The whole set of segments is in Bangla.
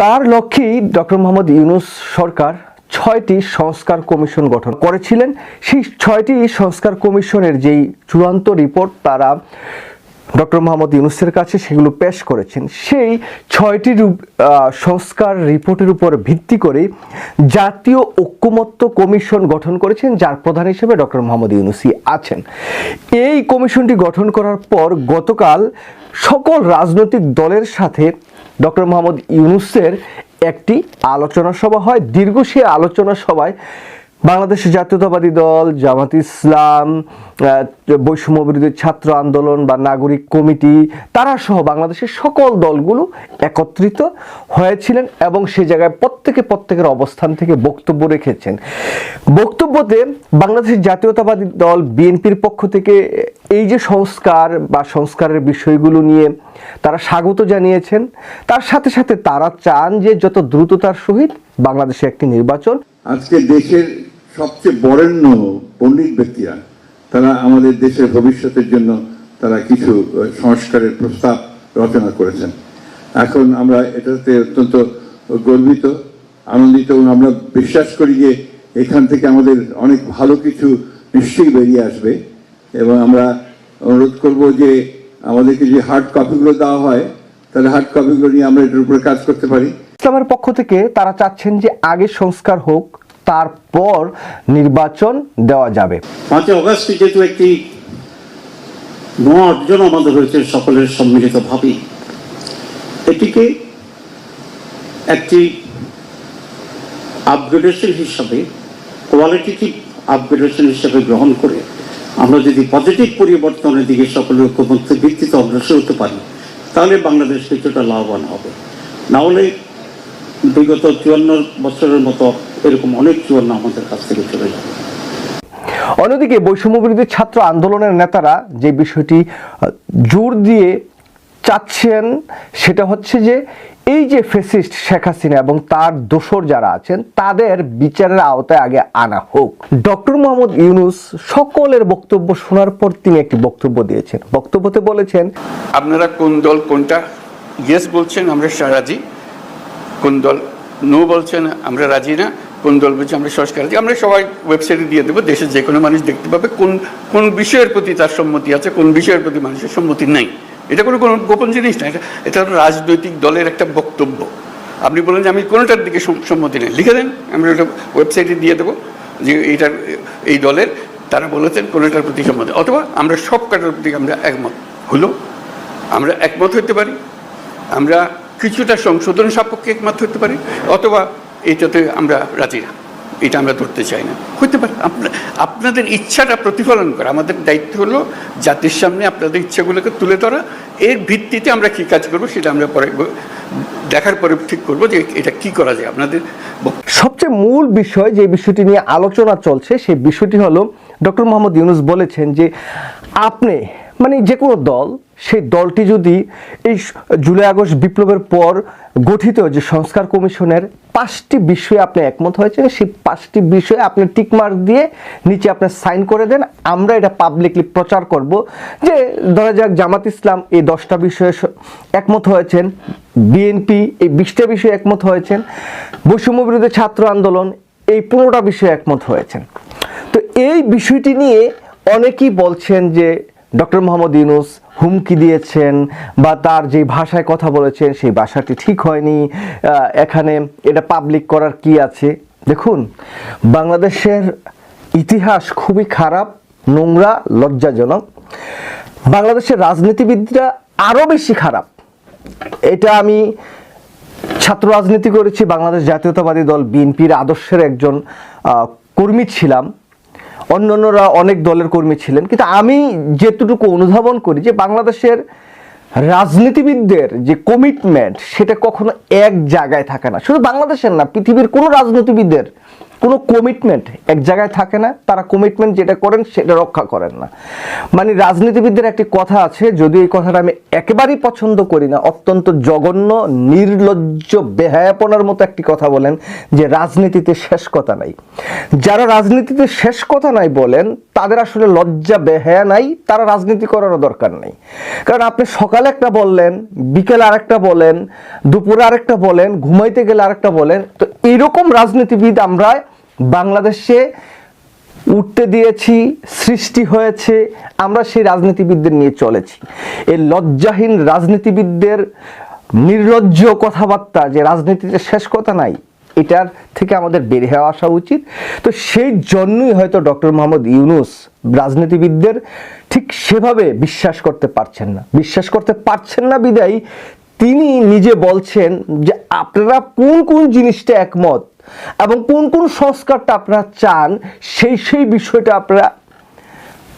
তার লক্ষ্যেই ডক্টর মোহাম্মদ ইউনুস সরকার ছয়টি সংস্কার কমিশন গঠন করেছিলেন। সেই ছয়টি সংস্কার কমিশনের যেই চূড়ান্ত রিপোর্ট তারা ডক্টর মোহাম্মদ ইউনুসের কাছে সেগুলো পেশ করেছেন। সেই ছয়টি সংস্কার রিপোর্টের উপর ভিত্তি করে জাতীয় ঐক্যমত্য কমিশন গঠন করেছেন, যার প্রধান হিসেবে ডক্টর মোহাম্মদ ইউনুসি আছেন। এই কমিশনটি গঠন করার পর গতকাল সকল রাজনৈতিক দলের সাথে ডক্টর মোহাম্মদ ইউনুসের একটি আলোচনা সভা হয়। দীর্ঘ সেই আলোচনা সভায় বাংলাদেশের জাতীয়তাবাদী দল, জামাত ইসলাম বৈষম্য বিরোধী ছাত্র আন্দোলন বা নাগরিক কমিটি, তারা সহ বাংলাদেশের সকল দলগুলো একত্রিত হয়েছিলেন এবং সে জায়গায় প্রত্যেকে প্রত্যেকের অবস্থান থেকে বক্তব্য রেখেছেন। বক্তব্যতে বাংলাদেশের জাতীয়তাবাদী দল, বিএনপির পক্ষ থেকে এই যে সংস্কার বা সংস্কারের বিষয়গুলো নিয়ে তারা স্বাগত জানিয়েছেন, তার সাথে সাথে তারা চান যে যত দ্রুততার সহিত বাংলাদেশে একটি নির্বাচন। আজকে দেশের সবচেয়ে বরেণ্য পণ্ডিত ব্যক্তিরা, তারা আমাদের দেশের ভবিষ্যতের জন্য তারা কিছু সংস্কারের প্রস্তাব রচনা করেছেন। এখন আমরা এটাতে অত্যন্ত গর্বিত, আনন্দিত এবং আমরা বিশ্বাস করি যে এখান থেকে আমাদের অনেক ভালো কিছু নিশ্চয়ই বেরিয়ে আসবে। এবং আমরা অনুরোধ করব যে আমাদেরকে যে হার্ড কপিগুলো দেওয়া হয় তাহলে হার্ড কপিগুলো নিয়ে আমরা এটার উপরে কাজ করতে পারি। ইসলামের পক্ষ থেকে তারা চাচ্ছেন যে আগে সংস্কার হোক তারপর নির্বাচন দেওয়া যাবে। পাঁচই অগস্টে যেহেতু একটি অর্জন আমাদের হয়েছে সকলের সম্মিলিত ভাবে এটিকে একটি আপগ্রেডেশন হিসাবে কোয়ালিটিটিভ আপগ্রেডেশন হিসাবে গ্রহণ করে আমরা যদি পজিটিভ পরিবর্তনের দিকে সকলের ঐক্যমত্যের ভিত্তিতে অগ্রসর হতে পারি, তাহলে বাংলাদেশ কিছুটা লাভবান হবে। না হলে বিগত চুয়ান্ন বছরের মতো এরকম অনেক চুয়ান্ন আমাদের কাছ থেকে চলে যাবে। অন্যদিকে বৈষম্য বিরোধী ছাত্র আন্দোলনের নেতারা যে বিষয়টি জোর দিয়ে চাচ্ছেন, সেটা হচ্ছে যে এই যে ফেসিস্ট শেখ হাসিনা এবং তার দোসর যারা আছেন, তাদের বিচারের আওতায় আগে আনা হোক। ডক্টর মোহাম্মদ ইউনুস সকলের বক্তব্য শোনার পর তিনি একটি বক্তব্য দিয়েছেন। বক্তব্যতে বলেছেন, আপনারা কোন দল, কোনটা? ইয়েস বলছেন, আমরা সা- রাজি। কোন দল? নো বলছেন, আমরা রাজি না। কোন দল বলছে, আমরা সংস্কার রাজি। আমরা সবাই ওয়েবসাইটে দিয়ে দেবো, দেশের যে কোনো মানুষ দেখতে পাবে কোন কোন বিষয়ের প্রতি তার সম্মতি আছে, কোন বিষয়ের প্রতি মানুষের সম্মতি নাই। এটা কোনো কোনো গোপন জিনিস না, এটা এটা রাজনৈতিক দলের একটা বক্তব্য। আপনি বলেন যে আমি কোনোটার দিকে সম- সম্মতি নেই, লিখে দেন আমরা ওটা ওয়েবসাইটে দিয়ে দেবো যে এইটার, এই দলের, তারা বলেছেন কোনোটার প্রতি সম্মতি, অথবা আমরা সব কাটার প্রতি আমরা একমত। হলো, আমরা একমত হতে পারি, আমরা কিছুটা সংশোধন সাপেক্ষে একমত হতে পারি, অথবা এটাতে আমরা রাজি না। এটা আমরা ধরতে চাই না। হতে পারে আপনাদের ইচ্ছাটা প্রতিফলন করা। আমাদের দায়িত্ব হলো জাতির সামনে আপনাদের ইচ্ছাগুলোকে তুলে ধরা। এর ভিত্তিতে আমরা কী কাজ করব সেটা আমরা পরে দেখার পরে ঠিক করব যে এটা কি করা যায়। আপনাদের সবচেয়ে মূল বিষয় যে বিষয়টি নিয়ে আলোচনা চলছে, সেই বিষয়টি হলো ডক্টর মোহাম্মদ ইউনুস বলেছেন যে আপনি মানে যে কোনো দল সেই দলটি যদি এই জুলাই আগস্ট বিপ্লবের পর গঠিত যে সংস্কার কমিশনের পাঁচটি বিষয়ে আপনি একমত হয়েছেন, সেই পাঁচটি বিষয়ে আপনি টিকমার্ক দিয়ে নিচে আপনি সাইন করে দেন। আমরা এটা পাবলিকলি প্রচার করব যে, ধরা যাক জামাত ইসলাম এই দশটা বিষয়ে একমত হয়েছেন, বিএনপি এই বিশটা বিষয়ে একমত হয়েছেন, বৈষম্য বিরোধী ছাত্র আন্দোলন এই পনেরোটা বিষয়ে একমত হয়েছেন। তো এই বিষয়টি নিয়ে অনেকেই বলছেন যে ডক্টর মোহাম্মদ ইউনুস হুমকি দিয়েছেন বা তার যে ভাষায় কথা বলেছেন সেই ভাষাটি ঠিক হয়নি। এখানে এটা পাবলিক করার কি আছে? দেখুন, বাংলাদেশের ইতিহাস খুবই খারাপ, নোংরা, লজ্জাজনক। বাংলাদেশের রাজনীতিবিদরা আরও বেশি খারাপ। এটা আমি ছাত্র রাজনীতি করেছি, বাংলাদেশ জাতীয়তাবাদী দল, বিএনপির আদর্শের একজন কর্মী ছিলাম। অন্যান্যরা অনেক দলের কর্মী ছিলেন। কিন্তু আমি যেটুকু অনুধাবন করি যে বাংলাদেশের রাজনীতিবিদদের যে কমিটমেন্ট সেটা কখনো এক জায়গায় থাকে না। শুধু বাংলাদেশের না, পৃথিবীর কোনো রাজনীতিবিদদের কোনো কমিটমেন্ট এক জায়গায় থাকে না, তারা কমিটমেন্ট যেটা করেন সেটা রক্ষা করেন না। মানে রাজনীতিবিদদের একটি কথা আছে, যদিও এই কথাটা আমি একেবারেই পছন্দ করি না, অত্যন্ত জঘন্য, নির্লজ্জ, বেহায়াপনার মতো একটি কথা বলেন যে রাজনীতিতে শেষ কথা নাই। যারা রাজনীতিতে শেষ কথা নাই বলেন, তাদের আসলে লজ্জা, বেহায়া নাই, তারা রাজনীতি করারও দরকার নেই। কারণ আপনি সকালে একটা বললেন, বিকেলে আরেকটা বলেন, দুপুরে আরেকটা বলেন, ঘুমাইতে গেলে আরেকটা বলেন, তো এরকম রাজনীতিবিদ আমরা বাংলাদেশে উঠতে দিয়েছি, সৃষ্টি হয়েছে, আমরা সেই রাজনীতিবিদদের নিয়ে চলেছি। এই লজ্জাহীন রাজনীতিবিদদের নির্লজ্জ কথাবার্তা, যে রাজনীতিতে শেষ কথা নাই, এটার থেকে আমাদের বের হয়ে আসা উচিত। তো সেই জন্যই হয়তো ডক্টর মোহাম্মদ ইউনুস রাজনীতিবিদদের ঠিক সেভাবে বিশ্বাস করতে পারছেন না। বিশ্বাস করতে পারছেন না বিদায় তিনি নিজে বলছেন যে আপনারা কোন কোন জিনিসটা একমত এবং কোন কোন সংস্কারটা আপনারা চান, সেই সেই বিষয়টা আপনারা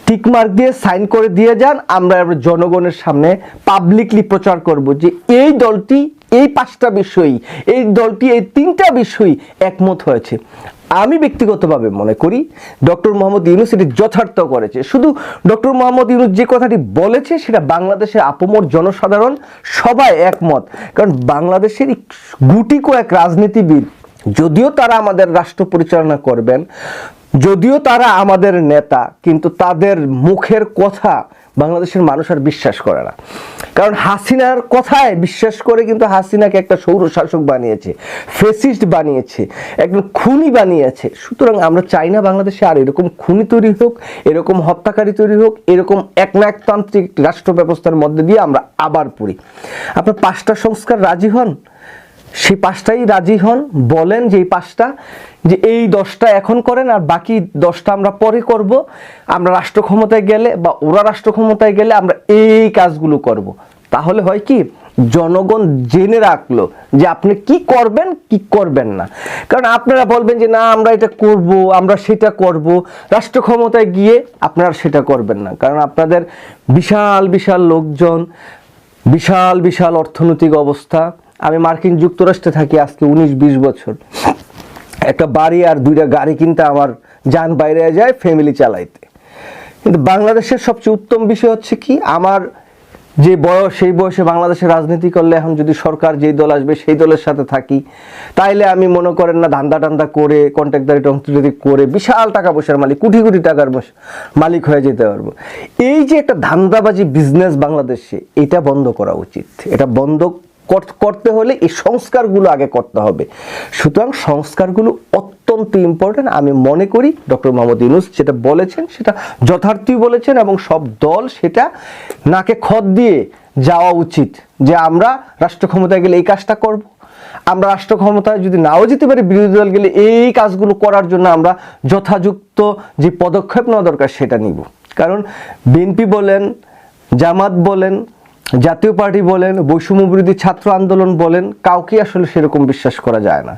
টিকমার্ক দিয়ে সাইন করে দিয়ে যান। আমরা জনগণের সামনে পাবলিকলি প্রচার করব যে এই দলটি, এই পাঁচটা বিষয়ই, এই দলটি, এই তিনটা বিষয়ই একমত হয়েছে। আমি ব্যক্তিগতভাবে মনে করি ডক্টর মোহাম্মদ ইউনুস এটি যথার্থ করেছে। শুধু ডক্টর মোহাম্মদ ইউনুস যে কথাটি বলেছে, সেটা বাংলাদেশের আপমর জনসাধারণ সবাই একমত। কারণ বাংলাদেশের গুটি কয়েক রাজনীতিবিদ, যদিও তারা আমাদের রাষ্ট্র পরিচালনা করবেন, যদিও তারা আমাদের নেতা, কিন্তু তাদের মুখের কথা বাংলাদেশের মানুষ আর বিশ্বাস করে না। কারণ হাসিনার কথায় বিশ্বাস করে কিন্তু হাসিনাকে একটা সৌর শাসক বানিয়েছে ফেসিস্ট বানিয়েছে, একজন খুনি বানিয়েছে। সুতরাং আমরা চাই না বাংলাদেশে আর এরকম খুনি তৈরি হোক, এরকম হত্যাকারী তৈরি হোক, এরকম একনায়কতান্ত্রিক রাষ্ট্র ব্যবস্থার মধ্যে দিয়ে আমরা আবার পড়ি। আপনার পাঁচটা সংস্কার রাজি হন? সেই পাঁচটাই রাজি হন, বলেন যে এই পাঁচটা, যে এই দশটা এখন করেন আর বাকি দশটা আমরা পরে করব। আমরা রাষ্ট্র ক্ষমতায় গেলে বা ওরা রাষ্ট্র ক্ষমতায় গেলে আমরা এই কাজগুলো করব। তাহলে হয় কি, জনগণ জেনে রাখল যে আপনি কি করবেন কি করবেন না। কারণ আপনারা বলবেন যে, না, আমরা এটা করব, আমরা সেটা করব। রাষ্ট্র ক্ষমতায় গিয়ে আপনারা সেটা করবেন না। কারণ আপনাদের বিশাল বিশাল লোকজন, বিশাল বিশাল অর্থনৈতিক অবস্থা। আমি মার্কিন যুক্তরাষ্ট্রে থাকি আজকে উনিশ বিশ বছর। একটা বাড়ি আর দুইটা গাড়ি কিনতে আমার যান বাইরে যায় ফ্যামিলি চালাইতে। কিন্তু বাংলাদেশের সবচেয়ে উত্তম বিষয় হচ্ছে কি, আমার যে বয়স, সেই বয়সে বাংলাদেশে রাজনীতি করলে এখন যদি সরকার যেই দল আসবে, সেই দলের সাথে থাকি। তাইলে আমি মনে করেন না, ধান্দা টান্দা করে কন্ট্রাক্টারি টন্ট্রাক্টারি করে, বিশাল টাকা পয়সার মালিক, কোটি কোটি টাকার মালিক হয়ে যেতে পারব। এই যে একটা ধান্দাবাজি বিজনেস বাংলাদেশে, এটা বন্ধ করা উচিত। এটা বন্ধ করতে হলে এই সংস্কারগুলো আগে করতে হবে। সুতরাং সংস্কারগুলো অত্যন্ত ইম্পর্টেন্ট আমি মনে করি ডক্টর মোহাম্মদ ইউনুস যেটা বলেছেন সেটা যথার্থই বলেছেন এবং সব দল সেটা নাকে খত দিয়ে যাওয়া উচিত যে আমরা রাষ্ট্র ক্ষমতায় গেলে এই কাজটা করব। আমরা রাষ্ট্র ক্ষমতায় যদি নাও যেতে পারি, বিরোধী দল গেলে এই কাজগুলো করার জন্য আমরা যথাযুক্ত যে পদক্ষেপ নেওয়া দরকার সেটা নিব। কারণ বিএনপি বলেন, জামাত বলেন জাতীয় পার্টি বলেন, বৈষম্য বিরোধী ছাত্র আন্দোলন বলেন, কাউকে আসলে সেরকম বিশ্বাস করা যায় না।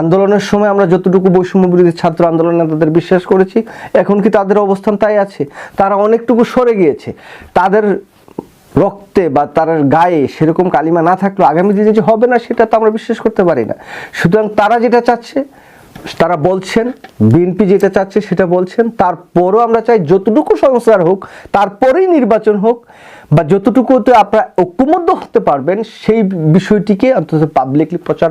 আন্দোলনের সময় আমরা যতটুকু বৈষম্য বিরোধী ছাত্র আন্দোলনে তাদের বিশ্বাস করেছি, এখন কি তাদের অবস্থান তাই আছে? তারা অনেকটুকু সরে গিয়েছে। তাদের রক্তে বা তার গায়ে সেরকম কালিমা না থাকলেও আগামী দিনে যে হবে না সেটা তো আমরা বিশ্বাস করতে পারি না। সুতরাং তারা যেটা চাচ্ছে, তারা বলছেন, বিএনপি যেটা চাচ্ছে সেটা বলছেন, তারপরও আমরা চাই যতটুকু সংস্কার হোক, তারপরেই নির্বাচন হোক বা যতটুকুতে আপনারা ঐক্যবদ্ধ হতে পারবেন সেই বিষয়টিকে অন্তত পাবলিকলি প্রচার প্রচার